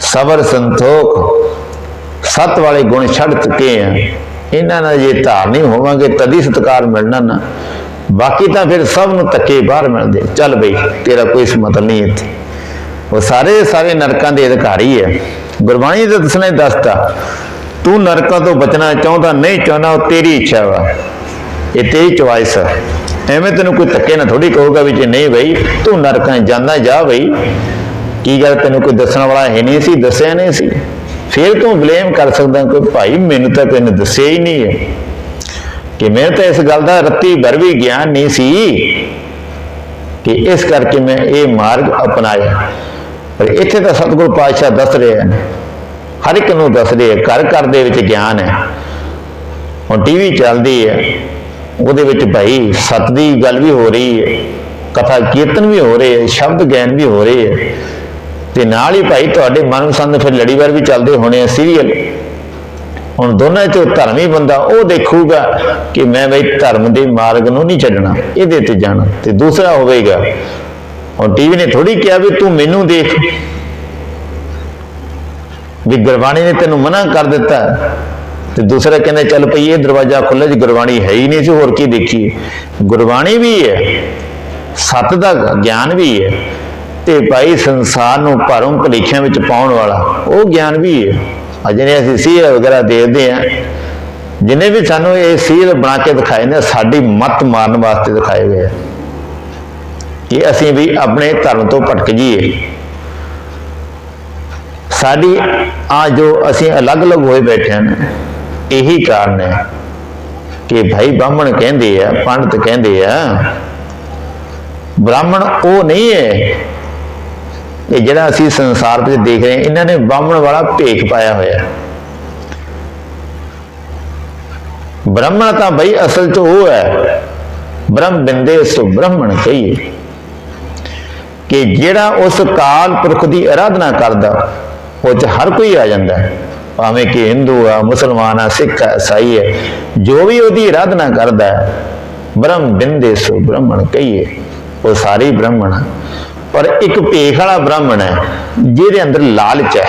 ਸਬਰ, ਸੰਤੋਖ, ਸਤ ਵਾਲੇ ਗੁਣ ਛੱਡ ਚੁੱਕੇ ਆ। ਇਹਨਾਂ ਨਾਲ ਜੇ ਧਾਰਨੀ ਹੋਵਾਂਗੇ, ਤਦੀ ਸਤਿਕਾਰ ਮਿਲਣਾ ਨਾ। ਬਾਕੀ ਤਾਂ ਫਿਰ ਸਭ ਨੂੰ ਧੱਕੇ ਬਾਹਰ ਮਿਲਦੇ। ਚੱਲ ਬਈ, ਤੇਰਾ ਕੋਈ ਮਤਲਬ ਨਹੀਂ ਇੱਥੇ। ਉਹ ਸਾਰੇ ਸਾਰੇ ਨਰਕਾਂ ਦੇ ਅਧਿਕਾਰੀ ਹੈ ਗੁਰਬਾਣੀ ਦਾ ਦੱਸਣਾ ਦੱਸਦਾ ਤੂੰ ਨਰਕਾਂ ਤੋਂ ਬਚਣਾ ਚਾਹੁੰਦਾ ਨਹੀਂ ਚਾਹੁੰਦਾ, ਉਹ ਤੇਰੀ ਇੱਛਾ ਵਾ। ਇਹ ਤੇਰੀ ਚੁਆਇਸ ਹੈ ਐਵੇਂ ਤੈਨੂੰ ਕੋਈ ਧੱਕੇ ਨਾ ਥੋੜੀ ਕਹੂਗਾ ਵੀ ਜੇ ਨਹੀਂ ਬਈ, ਤੂੰ ਨਰਕਾਂ ਜਾਂਦਾ ਜਾ ਬਈ। ਕੀ ਗੱਲ ਤੈਨੂੰ ਕੋਈ ਦੱਸਣ ਵਾਲਾ ਹੈ ਨਹੀਂ ਸੀ, ਦੱਸਿਆ ਨਹੀਂ ਸੀ? ਫਿਰ ਤੂੰ ਬਲੇਮ ਕਰ ਸਕਦਾ ਕੋਈ ਭਾਈ, ਮੈਨੂੰ ਤਾਂ ਤੈਨੂੰ ਦੱਸਿਆ ਹੀ ਨਹੀਂ ਹੈ ਕਿ ਮੈਂ ਤਾਂ ਇਸ ਗੱਲ ਦਾ ਰੱਤੀ ਭਰ ਵੀ ਗਿਆਨ ਨਹੀਂ ਸੀ ਕਿ ਇਸ ਕਰਕੇ ਮੈਂ ਇਹ ਮਾਰਗ ਅਪਣਾਇਆ। ਪਰ ਇੱਥੇ ਤਾਂ ਸਤਿਗੁਰੂ ਪਾਤਸ਼ਾਹ ਦੱਸ ਰਹੇ ਹਨ ਹਰ ਇੱਕ ਨੂੰ ਦੱਸ ਰਹੇ ਘਰ ਘਰ ਦੇ ਵਿੱਚ ਗਿਆਨ ਹੈ। ਹੁਣ ਟੀਵੀ ਚੱਲਦੀ ਹੈ, ਉਹਦੇ ਵਿੱਚ ਭਾਈ ਸਤ ਦੀ ਗੱਲ ਵੀ ਹੋ ਰਹੀ ਹੈ, ਕਥਾ ਕੀਰਤਨ ਵੀ ਹੋ ਰਹੇ ਹੈ, ਸ਼ਬਦ ਗਿਆਨ ਵੀ ਹੋ ਰਹੇ ਹੈ। ਤੇ ਨਾਲ ਹੀ ਭਾਈ ਤੁਹਾਡੇ ਮਨਪਸੰਦ ਫਿਰ ਲੜੀਵਾਰ ਵੀ ਚੱਲਦੇ ਹੋਣੇ ਆ ਸੀਰੀਅਲ ਹੁਣ ਦੋਨਾਂ ਚੋਂ ਧਰਮੀ ਬੰਦਾ ਉਹ ਦੇਖੂਗਾ ਕਿ ਮੈਂ ਬਈ ਧਰਮ ਦੇ ਮਾਰਗ ਨੂੰ ਨਹੀਂ ਛੱਡਣਾ, ਇਹਦੇ ਤੇ ਜਾਣਾ ਤੇ ਦੂਸਰਾ ਹੋਵੇਗਾ ਹੁਣ ਟੀਵੀ ਨੇ ਥੋੜੀ ਕਿਹਾ ਵੀ ਤੂੰ ਮੈਨੂੰ ਦੇਖ। ਵੀ ਗੁਰਬਾਣੀ ਨੇ ਤੈਨੂੰ ਮਨਾ ਕਰ ਦਿੱਤਾ। ਤੇ ਦੂਸਰਾ ਕਹਿੰਦਾ, ਚੱਲ ਪਈ ਇਹ ਦਰਵਾਜ਼ਾ ਖੁੱਲ੍ਹਾ ਜੀ, ਗੁਰਬਾਣੀ ਹੈ ਹੀ ਨਹੀਂ ਸੀ, ਹੋਰ ਕੀ ਦੇਖੀਏ। ਗੁਰਬਾਣੀ ਵੀ ਹੈ, ਸਤ ਦਾ ਗਿਆਨ ਵੀ ਹੈ, ਤੇ ਭਾਈ ਸੰਸਾਰ ਨੂੰ ਭਰਮ ਭਲੇਖਿਆਂ ਵਿੱਚ ਪਾਉਣ ਵਾਲਾ, ਉਹ ਗਿਆਨ ਵੀ ਹੈ। ਆ ਅਸੀਂ ਸੀਰੀਅਲ ਵਗੈਰਾ ਦੇਖਦੇ ਆ ਜਿਨੇ ਵੀ ਸਾਨੂੰ ਇਹ ਸੀਰੀਅਲ ਬਣਾ ਕੇ ਦਿਖਾਏ ਨੇ, ਸਾਡੀ ਮੱਤ ਮਾਰਨ ਵਾਸਤੇ ਦਿਖਾਏ ਗਏ ਆ। ਕਿ ਅਸੀਂ ਵੀ ਆਪਣੇ ਧਰਮ ਤੋਂ ਭਟਕ ਜਾਈਏ। ਸਾਡੀ ਆ ਜੋ ਅਸੀਂ ਅਲੱਗ-ਅਲੱਗ ਹੋਏ ਬੈਠੇ ਹਨ, ਇਹੀ ਕਾਰਨ ਹੈ ਕਿ ਭਾਈ ਬ੍ਰਾਹਮਣ ਕਹਿੰਦੇ ਆ, ਪੰਡਤ ਕਹਿੰਦੇ ਆ, ਬ੍ਰਾਹਮਣ ਉਹ ਨਹੀਂ ਹੈ ਇਹ ਜਿਹੜਾ ਅਸੀਂ ਸੰਸਾਰ ਵਿੱਚ ਦੇਖ ਰਹੇ ਹਾਂ, ਇਹਨਾਂ ਨੇ ਬ੍ਰਾਹਮਣ ਵਾਲਾ ਭੇਖ ਪਾਇਆ ਹੋਇਆ ਬ੍ਰਾਹਮਣ ਤਾਂ ਬਈ ਅਸਲ 'ਚ ਉਹ ਹੈ, ਬ੍ਰਹਮ ਬਿੰਦੇ ਸੋ ਬ੍ਰਾਹਮਣ ਕਹੀਏ। ਕਿ ਜਿਹੜਾ ਉਸ ਕਾਲ ਪੁਰਖ ਦੀ ਆਰਾਧਨਾ ਕਰਦਾ, ਉਹ 'ਚ ਹਰ ਕੋਈ ਆ ਜਾਂਦਾ ਭਾਵੇਂ ਕਿ ਹਿੰਦੂ ਆ, ਮੁਸਲਮਾਨ ਆ, ਸਿੱਖ ਆ, ਈਸਾਈ ਹੈ ਜੋ ਵੀ ਉਹਦੀ ਆਰਾਧਨਾ ਕਰਦਾ ਬ੍ਰਹਮ ਬਿੰਦੇ ਸੋ ਬ੍ਰਾਹਮਣ ਕਹੀਏ, ਉਹ ਸਾਰੇ ਬ੍ਰਾਹਮਣ ਆ। ਪਰ ਇੱਕ ਭੇਖ ਵਾਲਾ ਬ੍ਰਾਹਮਣ ਹੈ, ਜਿਹਦੇ ਅੰਦਰ ਲਾਲਚ ਹੈ।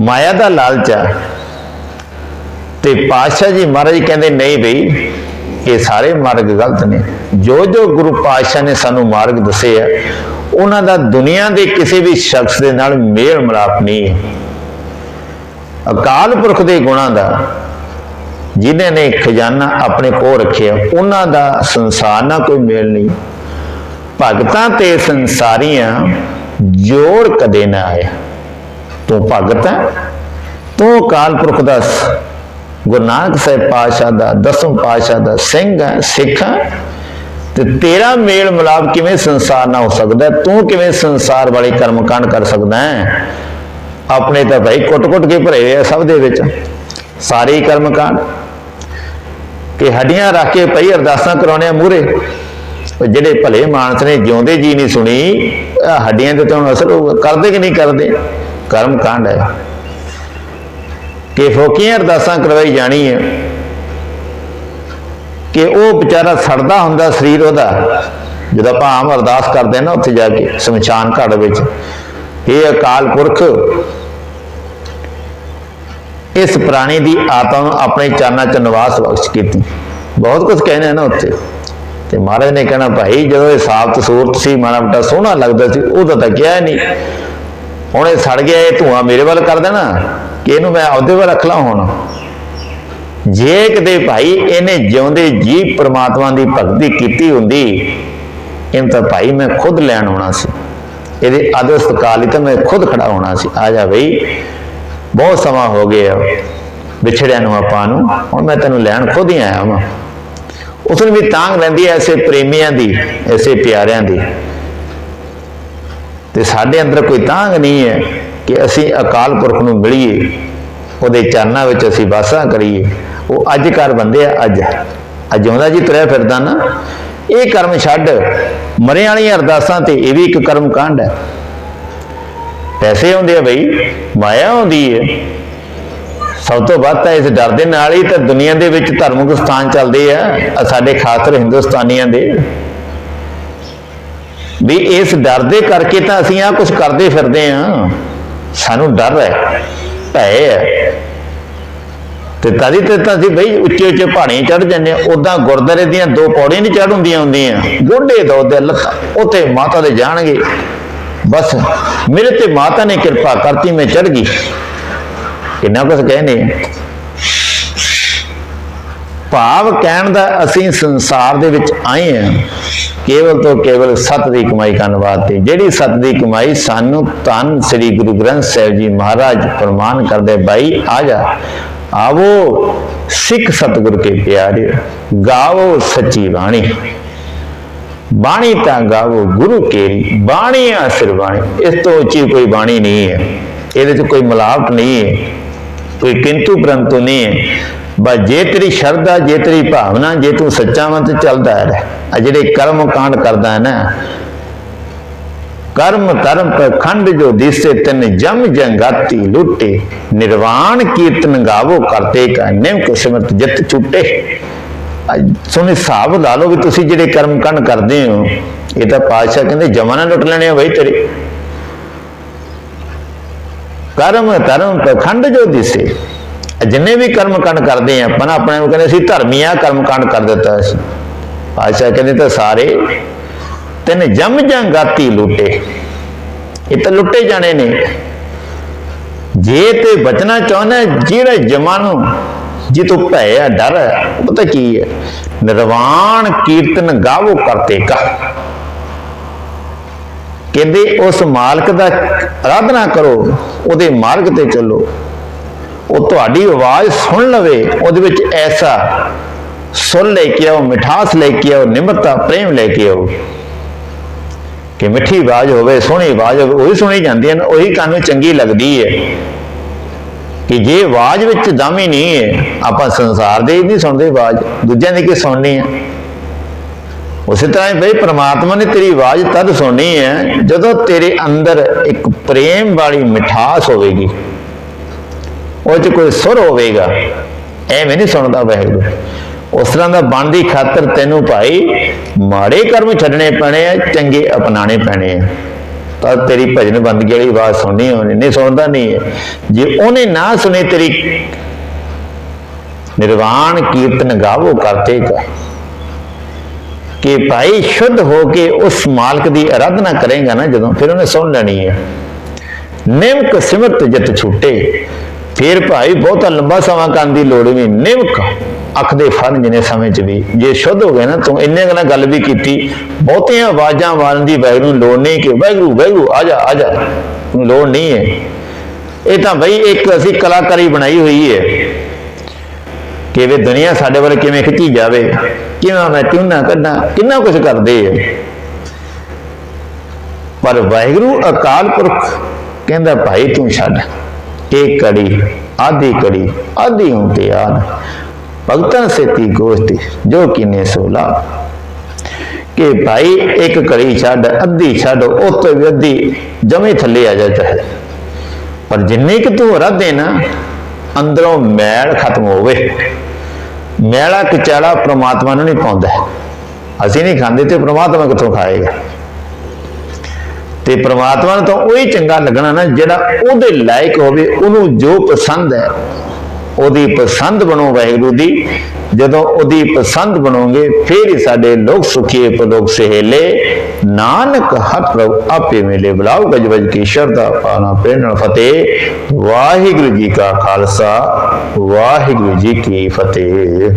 ਮਾਇਆ ਦਾ ਲਾਲਚ ਹੈ। ਤੇ ਪਾਤਸ਼ਾਹ ਜੀ ਮਹਾਰਾਜ ਕਹਿੰਦੇ, ਨਹੀਂ ਬਈ ਇਹ ਸਾਰੇ ਮਾਰਗ ਗਲਤ ਨੇ। ਜੋ ਜੋ ਗੁਰੂ ਪਾਤਸ਼ਾਹ ਨੇ ਸਾਨੂੰ ਮਾਰਗ ਦੱਸੇ ਆ, ਉਹਨਾਂ ਦਾ ਦੁਨੀਆ ਦੇ ਕਿਸੇ ਵੀ ਸ਼ਖਸ ਦੇ ਨਾਲ ਮੇਲ ਮਿਲਾਪ ਨਹੀਂ ਹੈ। ਅਕਾਲ ਪੁਰਖ ਦੇ ਗੁਣਾਂ ਦਾ, ਜਿਨ੍ਹਾਂ ਨੇ ਖਜ਼ਾਨਾ ਆਪਣੇ ਕੋਲ ਰੱਖਿਆ, ਉਹਨਾਂ ਦਾ ਸੰਸਾਰ ਨਾਲ ਕੋਈ ਮੇਲ ਨਹੀਂ। ਭਗਤਾਂ ਤੇ ਸੰਸਾਰੀਆਂ ਜੋੜ ਕਦੇ ਨਾ ਆਇਆ। ਤੂੰ ਭਗਤ ਹੈ? ਤੂੰ ਅਕਾਲ ਪੁਰਖ ਦਾ ਗੁਰੂ ਨਾਨਕ ਸਾਹਿਬ ਪਾਤਸ਼ਾਹ ਦਾ, ਦਸਮ ਪਾਤਸ਼ਾਹ ਦਾ, ਸਿੰਘ ਹੈ, ਸਿੱਖ ਹੈ। ਤੇ ਤੇਰਾ ਮੇਲ ਮਿਲਾਪ ਕਿਵੇਂ ਸੰਸਾਰ ਨਾਲ ਹੋ ਸਕਦਾ ਤੂੰ ਕਿਵੇਂ ਸੰਸਾਰ ਵਾਲੇ ਕਰਮ ਕਾਂਡ ਕਰ ਸਕਦਾ ਹੈ? ਆਪਣੇ ਤਾਂ ਭਾਈ ਕੁੱਟ-ਕੁੱਟ ਕੇ ਭਰੇ ਹੋਏ ਆ ਸਭ ਦੇ ਵਿੱਚ। ਸਾਰੇ ਹੀ ਕਰਮ ਕਾਂਡ ਕਿ ਹੱਡੀਆਂ ਰੱਖ ਕੇ ਪਈ ਅਰਦਾਸਾਂ ਕਰਾਉਣੇ ਮੂਰੇ ਉਹ ਜਿਹੜੇ ਭਲੇ ਮਾਨਸ ਨੇ, ਜਿਉਂਦੇ ਜੀ ਨਹੀਂ ਸੁਣੀ ਹੱਡੀਆਂ ਤੇ ਤਾਂ ਹੁਣ ਅਸਰ ਹੋਊਗਾ। ਕਰਦੇ ਕਿ ਨਹੀਂ ਕਰਦੇ? ਕਰਮ ਕਾਂਡ ਹੈ। ਕਿ ਫੋਕੀਆਂ ਅਰਦਾਸਾਂ ਕਰਵਾਈ ਜਾਣੀ ਹੈ ਕਿ ਉਹ ਵਿਚਾਰਾ ਸੜਦਾ ਹੁੰਦਾ ਸਰੀਰ ਉਹਦਾ, ਜਦੋਂ ਆਪਾਂ ਆਮ ਅਰਦਾਸ ਕਰਦੇ ਹਾਂ ਨਾ ਉੱਥੇ ਜਾ ਕੇ ਸ਼ਮਸ਼ਾਨ ਘਾਟ ਵਿੱਚ ਇਹ ਅਕਾਲ ਪੁਰਖ, ਇਸ ਪ੍ਰਾਣੀ ਦੀ ਆਤਮਾ ਨੂੰ ਆਪਣੇ ਚਰਨਾਂ 'ਚ ਨਿਵਾਸ ਬਖਸ਼ ਕੀਤੀ। ਬਹੁਤ ਕੁਝ ਕਹਿੰਦੇ ਨਾ ਉੱਥੇ। ਤੇ ਮਹਾਰਾਜ ਨੇ ਕਹਿਣਾ, ਭਾਈ, ਜਦੋਂ ਇਹ ਸਾਫਤ ਸੂਰਤ ਸੀ, ਮਾੜਾ ਮੋਟਾ ਸੋਹਣਾ ਲੱਗਦਾ ਸੀ ਉਹਦਾ ਤਾਂ ਕਿਹਾ ਨਹੀਂ। ਹੁਣ ਇਹ ਸੜ ਗਿਆ, ਇਹ ਧੂਆਂ ਮੇਰੇ ਵੱਲ ਕਰ ਦੇਣਾ। ਕਿ ਇਹਨੂੰ ਮੈਂ ਆਪਦੇ ਵੱਲ ਰੱਖ ਲਾਂ ਹੁਣ। ਜੇ ਕਿਤੇ ਭਾਈ ਇਹਨੇ ਜਿਉਂਦੇ ਜੀ ਪ੍ਰਮਾਤਮਾ ਦੀ ਭਗਤੀ ਕੀਤੀ ਹੁੰਦੀ, ਇਹਨੂੰ ਤਾਂ ਭਾਈ ਮੈਂ ਖੁਦ ਲੈਣ ਹੋਣਾ ਸੀ। ਇਹਦੇ ਆਦਰਸਤ ਕਾਲ ਹੀ ਤਾਂ ਮੈਂ ਖੁਦ ਖੜਾ ਹੋਣਾ ਸੀ। ਆ ਜਾ ਬਈ, ਬਹੁਤ ਸਮਾਂ ਹੋ ਗਿਆ। ਵਿਛੜਿਆ ਨੂੰ ਆਪਾਂ ਨੂੰ, ਹੁਣ ਮੈਂ ਤੈਨੂੰ ਲੈਣ ਖੁਦ ਹੀ ਆਇਆ ਹਾਂ ਉਸ ਨੂੰ ਵੀ ਤਾਂਗ ਲੈਂਦੀ ਐ ਐਸੇ ਪ੍ਰੇਮੀਆਂ ਦੀ, ਐਸੇ ਪਿਆਰਿਆਂ ਦੀ। ਤੇ ਸਾਡੇ ਅੰਦਰ ਕੋਈ ਤਾਂਗ ਨਹੀਂ ਹੈ। ਕਿ ਅਸੀਂ ਅਕਾਲ ਪੁਰਖ ਨੂੰ ਮਿਲੀਏ, ਉਹਦੇ ਚਰਨਾਂ ਵਿੱਚ ਅਸੀਂ ਵਾਸਾਂ ਕਰੀਏ। ਉਹ ਅੱਜ ਕਰ ਬੰਦੇ ਆ, ਅੱਜ। ਅੱਜ ਆਉਂਦਾ ਜੀ ਤੁਰਿਆ ਫਿਰਦਾ ਨਾ। ਇਹ ਕਰਮ ਛੱਡ ਮਰੇ ਵਾਲੀਆਂ ਅਰਦਾਸਾਂ ਤੇ ਇਹ ਵੀ ਇੱਕ ਕਰਮ ਕਾਂਡ ਹੈ। ਪੈਸੇ ਆਉਂਦੇ ਆ ਬਈ, ਮਾਇਆ ਆਉਂਦੀ ਹੈ ਸਭ ਤੋਂ ਵੱਧ ਤਾਂ ਇਸ ਡਰ ਦੇ ਨਾਲ ਹੀ ਤਾਂ ਦੁਨੀਆ ਦੇ ਵਿੱਚ ਧਾਰਮਿਕ ਸਥਾਨ ਚੱਲਦੇ ਆ ਸਾਡੇ ਖਾਸ ਹਿੰਦੁਸਤਾਨੀਆਂ ਦੇ। ਵੀ ਇਸ ਡਰ ਦੇ ਕਰਕੇ ਤਾਂ ਅਸੀਂ ਆ ਕੁਝ ਕਰਦੇ ਫਿਰਦੇ ਆ। ਸਾਨੂੰ ਡਰ ਹੈ, ਭੈ ਹੈ। ਤੇ ਤਦੀ ਤੇ ਤਾਂ ਅਸੀਂ ਬਈ ਉੱਚੇ ਉੱਚੇ ਪਹਾੜੀਆਂ ਚੜ ਜਾਂਦੇ ਆ ਉਦਾਂ ਗੁਰਦਾਰੇ ਦੀਆਂ ਦੋ ਪੌੜੀਆਂ ਨਹੀਂ ਚੜ ਹੁੰਦੀਆਂ ਹੁੰਦੀਆਂ। ਗੋਡੇ ਦੋ ਤੇ ਲੱਤਾਂ, ਉੱਥੇ ਮਾਤਾ ਦੇ ਜਾਣਗੇ। ਬਸ, ਮੇਰੇ ਤੇ ਮਾਤਾ ਨੇ ਕਿਰਪਾ ਕਰਤੀ, ਮੈਂ ਚੜ ਗਈ। ਕਿੰਨਾ ਕੁਝ ਕਹਿੰਦੇ ਭਾਵ ਕਹਿਣ ਦਾ ਅਸੀਂ ਸੰਸਾਰ ਦੇ ਵਿੱਚ ਆਏ ਹਾਂ। ਕੇਵਲ ਤੋਂ ਕੇਵਲ ਸਤ ਦੀ ਕਮਾਈ ਕਰਨ ਵਾਸਤੇ। ਜਿਹੜੀ ਸਤ ਦੀ ਕਮਾਈ ਸਾਨੂੰ ਧੰਨ ਸ੍ਰੀ ਗੁਰੂ ਗ੍ਰੰਥ ਸਾਹਿਬ ਜੀ ਮਹਾਰਾਜ ਪ੍ਰਮਾਨ ਕਰਦੇ, ਬਾਈ, ਆ ਜਾ। ਆਵੋ ਸਿੱਖ ਸਤਿਗੁਰ ਕੇ ਪਿਆਰੇ। ਗਾਵੋ ਸੱਚੀ ਬਾਣੀ। ਬਾਣੀ ਤਾਂ ਗਾਵੋ ਗੁਰੂ ਕੇਰੀ ਬਾਣੀ ਆ ਸਿਰ ਬਾਣੀ। ਇਸ ਤੋਂ ਉੱਚੀ ਕੋਈ ਬਾਣੀ ਨਹੀਂ ਹੈ। ਇਹਦੇ 'ਚ ਕੋਈ ਮਿਲਾਵਟ ਨਹੀਂ ਹੈ। ਕੋਈ ਕਿੰਤੂ ਪਰੰਤੂ ਨਹੀਂ ਹੈ। ਬਸ ਜੇ ਤੇਰੀ ਸ਼ਰਧਾ, ਜੇ ਤੇਰੀ ਭਾਵਨਾ, ਜੇ ਤੂੰ ਸੱਚਾ ਮਨ ਤੇ ਚੱਲਦਾ ਹੈ ਆ ਜਿਹੜੇ ਕਰਮ ਕਾਂਡ ਕਰਦਾ ਹੈ ਨਾ, ਕਰਮ ਧਰਮ ਪਖੰਡ ਜੋ ਦਿਸੇ, ਤਨ ਜਮ ਜੰਗਾਤੀ ਲੁੱਟੇ। ਨਿਰਵਾਣ ਕੀਰਤਨ ਗਾਵੋ ਕਰਤੇ ਕਾ ਨਿਮ ਕਿਸਮਤ ਜਿਤ ਛੁੱਟੇ। ਅੱਜ ਹਿਸਾਬ ਲਾ ਲਓ ਵੀ ਤੁਸੀਂ ਜਿਹੜੇ ਕਰਮ ਕਾਂਡ ਕਰਦੇ ਹੋ, ਇਹ ਤਾਂ ਪਾਤਸ਼ਾਹ ਕਹਿੰਦੇ ਜਮਾਨਾ ਲੁੱਟ ਲੈਣੇ ਆ ਬਈ ਤੇਰੇ। ਕਰਮ ਧਰਮ ਪ੍ਰਖੰਡ ਜੋ ਦਿਸੇ ਜਿੰਨੇ ਵੀ ਕਰਮਕਾਂਡ ਕਰਦੇ ਆ, ਆਪਾਂ ਨਾ ਆਪਣੇ ਨੂੰ ਕਹਿੰਦੇ ਅਸੀਂ ਧਰਮੀਆਂ ਕਰਮ ਕਾਂਡ ਕਰ ਦਿੱਤਾ ਸੀ ਪਾਤਸ਼ਾਹ ਕਹਿੰਦੇ ਤਾਂ ਸਾਰੇ, ਤੈਨ ਜਮ ਜੰਗਾਤੀ ਲੁੱਟੇ। ਇਹ ਤਾਂ ਲੁੱਟੇ ਜਾਣੇ ਨੇ। ਜੇ ਤੇ ਬਚਣਾ ਚਾਹੁੰਦਾ, ਜਿਹੜਾ ਜਮਾਂ ਨੂੰ ਜੇ ਤੂੰ ਭੈ ਆ, ਡਰ ਉਹ ਪਤਾ ਕੀ ਹੈ ਨਿਰਵਾਣ ਕੀਰਤਨ ਗਾਵੋ ਕਰਤੇ ਕਾ। ਕਹਿੰਦੇ, ਉਸ ਮਾਲਕ ਦਾ ਆਰਾਧਨਾ ਕਰੋ, ਉਹਦੇ ਮਾਰਗ ਤੇ ਚੱਲੋ। ਉਹ ਤੁਹਾਡੀ ਆਵਾਜ਼ ਸੁਣ ਲਵੇ, ਉਹਦੇ ਵਿੱਚ ਐਸਾ ਸੁਣ ਲੈ ਕੇ ਆਓ, ਮਿਠਾਸ ਲੈ ਕੇ ਆਓ, ਨਿਮਰਤਾ, ਪ੍ਰੇਮ ਲੈ ਕੇ ਆਓ। ਕਿ ਮਿੱਠੀ ਆਵਾਜ਼ ਹੋਵੇ, ਸੋਹਣੀ ਆਵਾਜ਼ ਹੋਵੇ, ਉਹੀ ਸੁਣੀ ਜਾਂਦੀ ਹੈ ਨਾ, ਉਹੀ ਕੰਨ ਨੂੰ ਚੰਗੀ ਲੱਗਦੀ ਹੈ। ਕਿ ਜੇ ਆਵਾਜ਼ ਵਿੱਚ ਦਮ ਹੀ ਨਹੀਂ ਹੈ, ਆਪਾਂ ਸੰਸਾਰ ਦੇ ਨਹੀਂ ਸੁਣਦੇ ਆਵਾਜ਼, ਦੂਜਿਆਂ ਦੀ ਕੀ ਸੁਣਨੀ ਹੈ? ਉਸੇ ਤਰ੍ਹਾਂ ਹੀ ਬਈ ਪ੍ਰਮਾਤਮਾ ਨੇ ਤੇਰੀ ਆਵਾਜ਼ ਤਦ ਸੁਣਨੀ ਹੈ, ਜਦੋਂ ਤੇਰੇ ਅੰਦਰ ਇੱਕ ਪ੍ਰੇਮ ਵਾਲੀ ਮਿਠਾਸ ਹੋਵੇਗੀ। ਉਹ 'ਚ ਕੋਈ ਸੁਰ ਹੋਵੇਗਾ। ਐਵੇਂ ਨਹੀਂ ਸੁਣਦਾ ਵਾਹਿਗੁਰੂ। ਉਸ ਤਰ੍ਹਾਂ ਦਾ ਬਣਦੀ ਖਾਤਰ ਤੈਨੂੰ ਭਾਈ ਮਾੜੇ ਕਰਮ ਛੱਡਣੇ ਪੈਣੇ ਆ, ਚੰਗੇ ਅਪਣਾਣੇ ਪੈਣੇ ਆ। ਤਾਂ ਤੇਰੀ ਭਜਨ ਬੰਦਗੀ ਵਾਲੀ ਆਵਾਜ਼ ਸੁਣਨੀ ਹੋਣੀ ਨਹੀਂ ਸੁਣਦਾ ਨਹੀਂ ਹੈ ਜੇ ਉਹਨੇ ਨਾ ਸੁਣੇ ਤੇਰੀ ਨਿਰਵਾਣ ਕੀਰਤਨ ਗਾਵੋ ਕਰਤੇ ਕਾ ਕਿ ਭਾਈ ਸ਼ੁੱਧ ਹੋ ਕੇ ਉਸ ਮਾਲਕ ਦੀ ਆਰਾਧਨਾ ਕਰੇਗਾ ਨਾ ਜਦੋਂ, ਫਿਰ ਉਹਨੇ ਸੁਣ ਲੈਣੀ ਹੈ ਨਿਮਕ ਸਿਮਰਤ ਜਤ ਛੁੱਟੇ ਫਿਰ ਭਾਈ ਬਹੁਤਾ ਲੰਬਾ ਸਮਾਂ ਕਰਨ ਦੀ ਲੋੜ ਵੀ ਨਹੀਂ। ਨਿਮਕ ਅੱਖ ਦੇ ਫਨ ਜਿਹਨੇ ਸਮੇਂ ਚ ਵੀ। ਜੇ ਸ਼ੁੱਧ ਹੋ ਗਏ ਨਾ, ਤੂੰ ਇੰਨੇ ਗੱਲਾਂ ਗੱਲ ਵੀ ਕੀਤੀ, ਬਹੁਤੀਆਂ ਆਵਾਜ਼ਾਂ ਮਾਰਨ ਦੀ ਵੈਗਰੂ ਲੋੜ ਨਹੀਂ ਕਿ ਵੈਗਰੂ ਵੈਗਰੂ, ਆ ਜਾ ਆ ਜਾ। ਲੋੜ ਨਹੀਂ ਹੈ। ਇਹ ਤਾਂ ਬਈ ਇੱਕ ਅਸੀਂ ਕਲਾਕਾਰੀ ਬਣਾਈ ਹੋਈ ਹੈ ਕਿ ਵੀ ਦੁਨੀਆ ਸਾਡੇ ਵੱਲ ਕਿਵੇਂ ਖਿੱਚੀ ਜਾਵੇ, ਕਿਵੇਂ ਮੈਂ ਟਿਊਨਾ ਕੱਢਾਂ, ਕਿੰਨਾ ਕੁਝ ਕਰਦੇ ਆ ਪਰ ਵਾਹਿਗੁਰੂ ਅਕਾਲ ਪੁਰਖ ਕਹਿੰਦਾ, ਭਾਈ ਤੂੰ ਛੱਡ। ਇਹ ਕੜੀ, ਆਦੀ ਕੜੀ ਆਦੀ ਹੁੰਦੇ ਆਨ। ਭਗਤਾਂ ਸੇਤੀ ਗੋਸ਼ਟੀ, ਜੋ ਕਿਨੇ ਸੋਲਾ। ਕਿ ਭਾਈ, ਇੱਕ ਘੜੀ ਛੱਡ, ਅੱਧੀ ਛੱਡ ਉਹ ਵੀ ਅੱਧੀ ਜਮੇ ਥੱਲੇ ਆ ਜਾ ਚਾਹੇ। ਪਰ ਜਿੰਨੀ ਕਿ ਤੂੰ ਰੱਦੇ ਨਾ, ਅੰਦਰੋਂ ਮੈਲ ਖਤਮ ਹੋਵੇ। ਮੈਲਾ ਕਚਾਲਾ ਪ੍ਰਮਾਤਮਾ ਨੂੰ ਨਹੀਂ ਪਾਉਂਦਾ। ਅਸੀਂ ਨਹੀਂ ਖਾਂਦੇ ਤੇ ਪ੍ਰਮਾਤਮਾ ਕਿੱਥੋਂ ਖਾਏਗਾ? ਤੇ ਪ੍ਰਮਾਤਮਾ ਨੂੰ ਤਾਂ ਉਹੀ ਚੰਗਾ ਲੱਗਣਾ ਨਾ ਜਿਹੜਾ ਉਹਦੇ ਲਾਇਕ ਹੋਵੇ, ਉਹਨੂੰ ਜੋ ਪਸੰਦ ਹੈ, ਉਹਦੀ ਪਸੰਦ ਬਣੋ ਵਾਹਿਗੁਰੂ ਦੀ। ਜਦੋਂ ਉਹਦੀ ਪਸੰਦ ਬਣੋਗੇ, ਫਿਰ ਹੀ ਸਾਡੇ ਲੋਕ ਸੁਖੀਏ ਪਲੋਕ ਸਹੇਲੇ। ਨਾਨਕ ਹਰ ਪ੍ਰਭ ਆਪੇ ਮਿਲੇ ਬੁਲਾਓ, ਗਜਵਜ ਕੀ ਸ਼ਰਧਾ ਪਾਣਾ ਪੈਣ ਫਤਿਹ। ਵਾਹਿਗੁਰੂ ਜੀ ਕਾ ਖਾਲਸਾ, ਵਾਹਿਗੁਰੂ ਜੀ ਕੀ ਫਤਿਹ।